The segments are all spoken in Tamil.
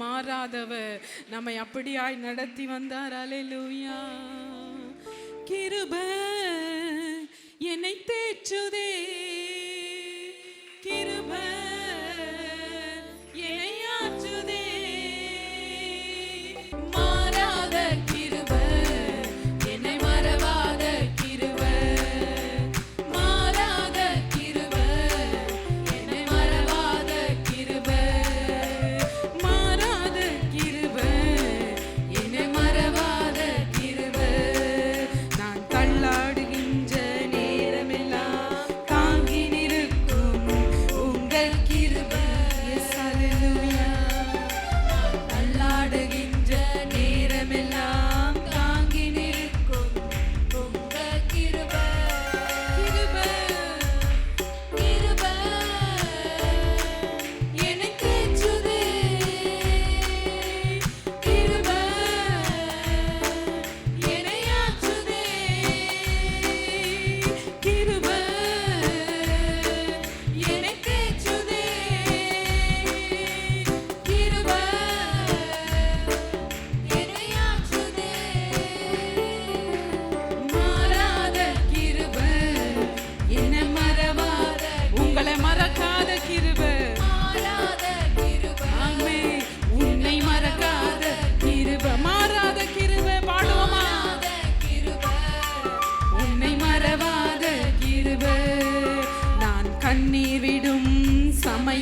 மாறாதவர் நம்மை அப்படியாய் நடத்தி வந்தார். அலையா கிருப என்னை தேற்றுதே.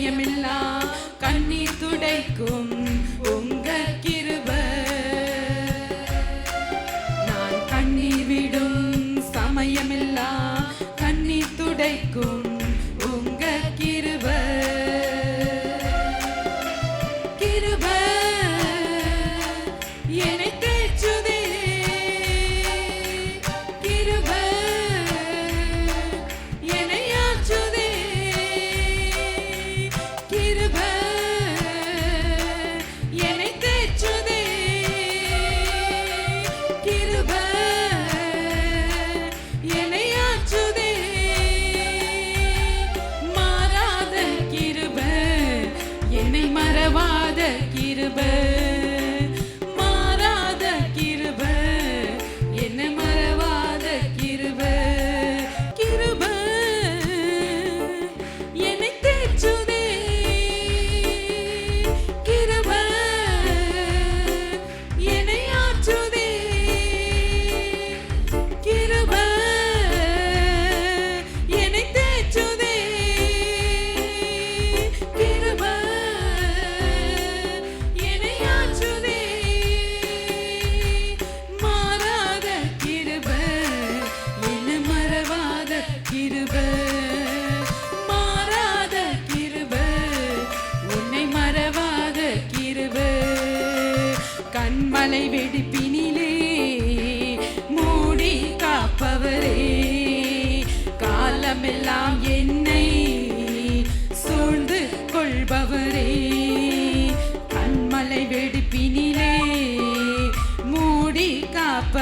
இதயமெல்லாம் கண்ணீர் துடைக்கும்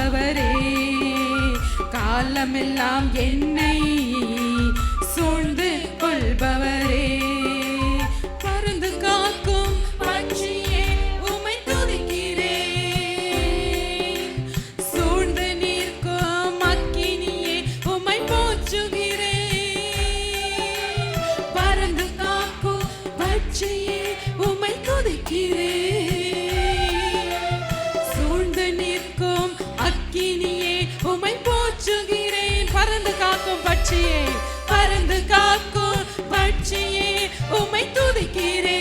ஆண்டவரே காலமெல்லாம் என்னை சூழ்ந்து கொள்பவரே. மருந்து காக்கும் ஆட்சியே உமை துதிக்கிறேன் சூழ்ந்து நிற்கும் அக்கினியே உமை போற்றுகிறேன் மருந்து காக்கும் ஆட்சியே உமை துதிக்கிறேன் பட்சியே பறந்து காக்கும் பட்சியே உமை துதிக்கிறே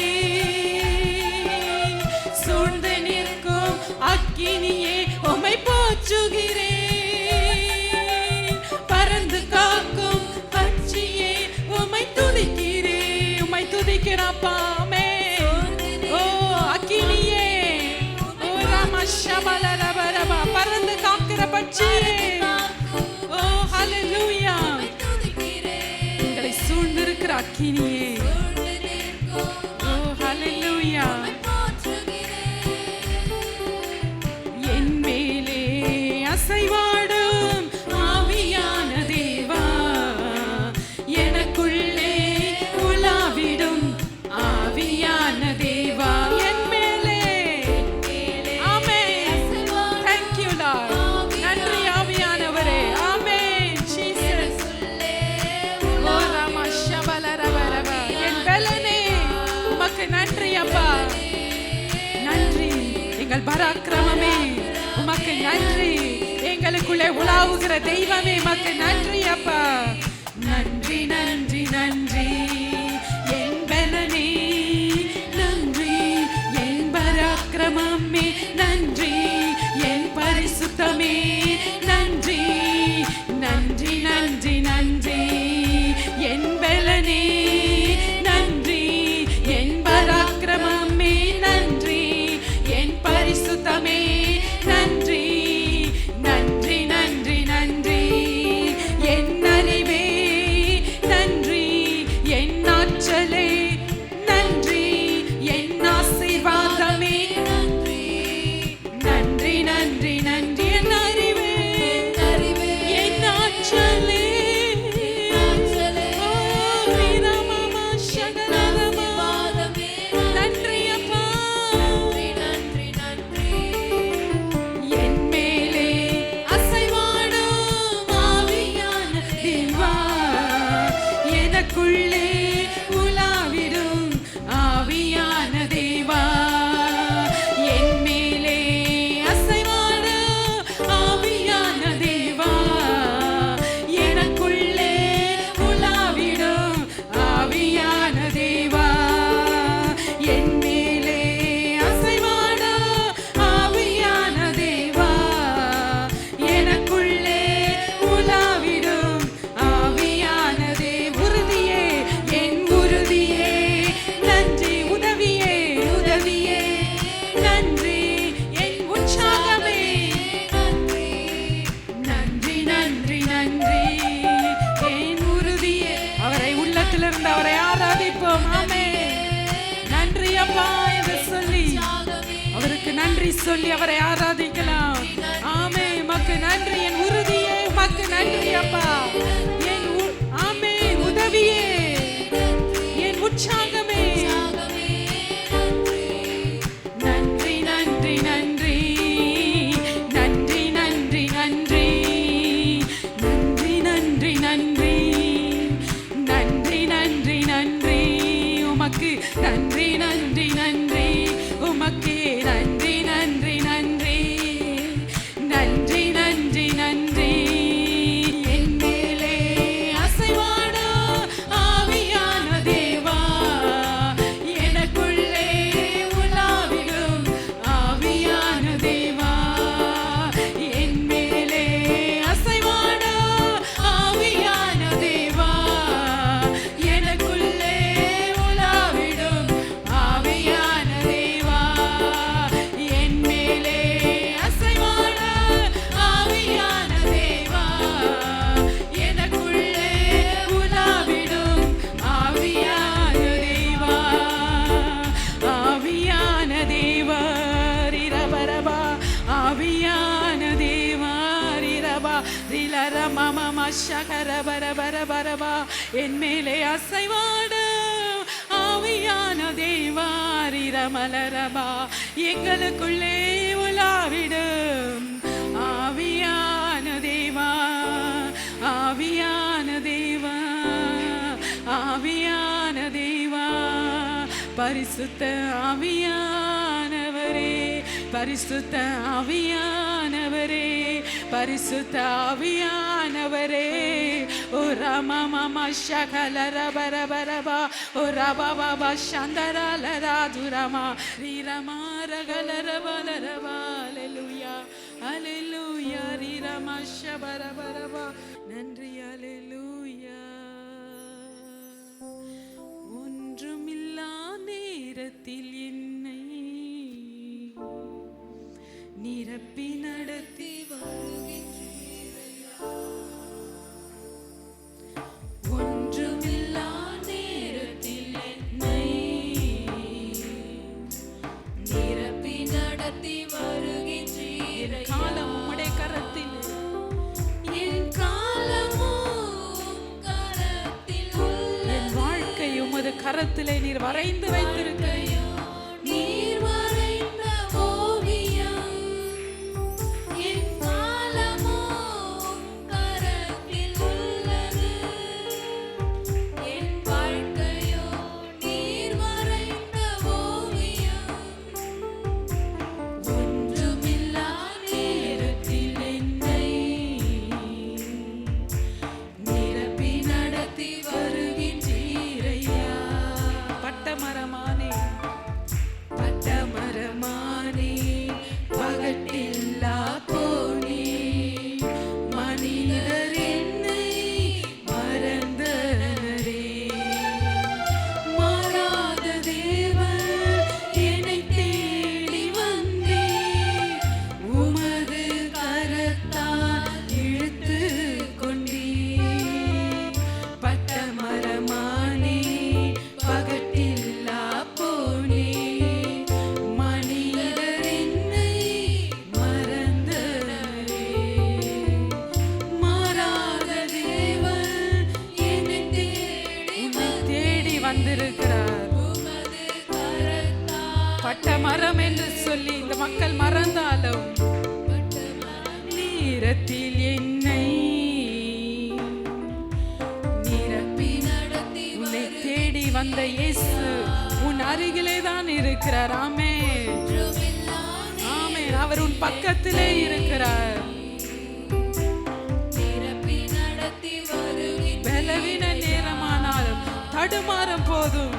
சூழ்ந்து நிற்கும் அக்கினியே உமை போச்சுகிறே பறந்து காக்கும் பட்சியே உமை துதிக்கிறே உமை துதிக்கிறாப்பா பறந்து காக்கிற பட்சியே. TV உலாவுகிற தெய்வமே மக்கு நன்றி அப்பா. சொல்லி அவரை ஆராதிக்கலாம். ஆமே மக்கு நன்றி. என் உறுதியே மக்கு நன்றி அப்பா. என் ஆமே உதவியே. அல்லவா என் மேலே அசைவாட. ஆவியான தேவாரிரமலரபா எங்களுக்குள்ளே உலாவிடும் ஆவியான தேவா ஆவியான தேவா ஆவியான தேவா. பரிசுத்த ஆவியானவரே பரிசுத்த ஆவியானவரே. பரிசுத்தாவியானவரே ஓ ரமம ஷகலர பரபரபா ஓ ரபபா சந்தரலரா துரமா ரீரமா ரகலர பலரபா அலெலுயா அலெலுயா ரீரமா ஷபரபரபா நன்றி அலெலுயா ஒன்றுமில்லா நேரத்தில் என்ன நிரப்பி நடத்தி வருகின்ற வைத்திருக்கிறார் பட்ட மரம் என்று சொல்லி இந்த மக்கள் மறந்தாலும் நீரத்தில் என்னை உன்னை தேடி வந்த இயேசு உன் அருகிலே தான் இருக்கிறார். ஆமே ஆமே அவர் உன் பக்கத்திலே இருக்கிறார். தடுமாறும் போதும்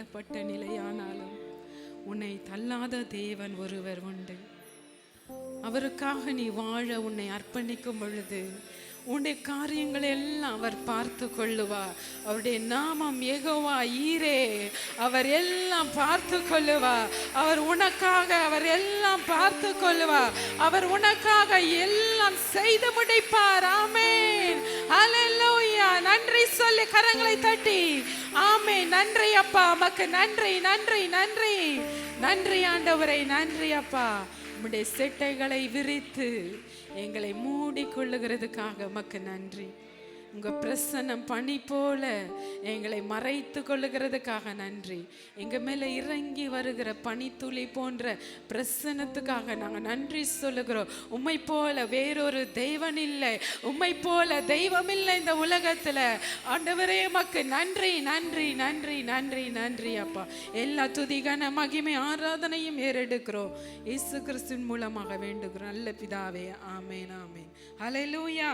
தள்ளப்பட்ட நிலையானாலும் உன்னை தள்ளாத தேவன் ஒருவர் உண்டு. அவருக்காக நீ வாழ உன்னை அர்ப்பணிக்கும் பொழுது உன்னுடைய காரியங்களை எல்லாம் அவர் பார்த்து கொள்ளுவார். அவருடைய நாமம் ஏகோவா ஈரே. அவர் எல்லாம் பார்த்து கொள்ளுவார். அவர் உனக்காக அவர் எல்லாம் பார்த்து கொள்ளுவார். அவர் உனக்காக எல்லாம் செய்து முடிப்பார். ஆமேன். நன்றி சொல்லி கரங்களை தட்டி. ஆ நன்றி அப்பா உமக்கு நன்றி நன்றி நன்றி. நன்றி ஆண்டவரை நன்றி அப்பா. உம்முடைய செட்டைகளை விரித்து எங்களை மூடிக்கொள்ளுகிறதுக்காக உமக்கு நன்றி. உங்க பிரசன்னம் பனி போல எங்களை மறைத்து கொள்ளுகிறதுக்காக நன்றி. எங்க மேல இறங்கி வருகிற பனித்துளி போன்ற பிரசன்னத்துக்காக நாங்க நன்றி சொல்லுகிறோம். உம்மை போல வேறொரு தெய்வன் இல்லை. உம்மை போல தெய்வம் இல்லை இந்த உலகத்துல. ஆண்டவரே மக்கு நன்றி நன்றி நன்றி நன்றி நன்றி அப்பா. எல்லா துதிகான மகிமை ஆராதனையும் ஏறெடுக்கிறோம். இயேசு கிறிஸ்துவின் மூலமாக வேண்டுகிறோம். நல்ல பிதாவே ஆமேன் ஆமேன். லூயா